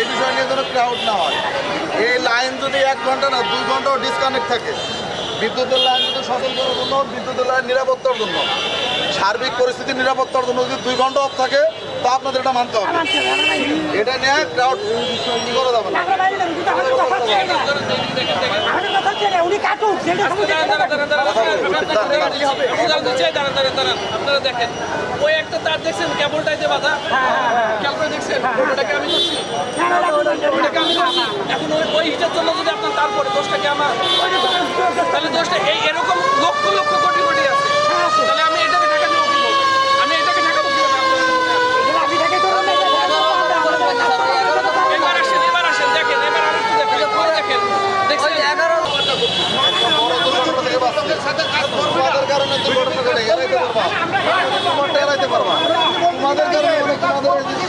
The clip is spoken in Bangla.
এই বিষয় নিয়ে যেন ক্রাউড না হয়। এই লাইন যদি এক ঘণ্টা না দুই ঘন্টাও ডিসকানেক্ট থাকে বিদ্যুতের লাইন যদি সচল করার জন্য বিদ্যুতের লাইন নিরাপত্তার জন্য সার্বিক পরিস্থিতি নিরাপত্তার জন্য যদি দুই ঘণ্টা অফ থাকে তা আপনাদের এটা মানতে হবে। এটা নিয়ে ক্রাউড করা যাবে না। আপনারা দেখেন ওই একটা তার দেখছেন কেবলটাই যে বাধা। করে দেখছেন? ওটাকে আমি করছি এখন ওই হিটার জন্য যদি আপনার তারপরে দোষটাকে আমার তাহলে দোষটা এই এরকম লক্ষ লক্ষ কোটি কোটি আছে। আমি এটাকে ঢাকা দেবো আমি এটাকে ঢাকাবো কি এবার আসেন, এবার দেখেন, এবার আর একটু দেখেন দেখেন। দেখছেন? এড়াইতে তোমাদের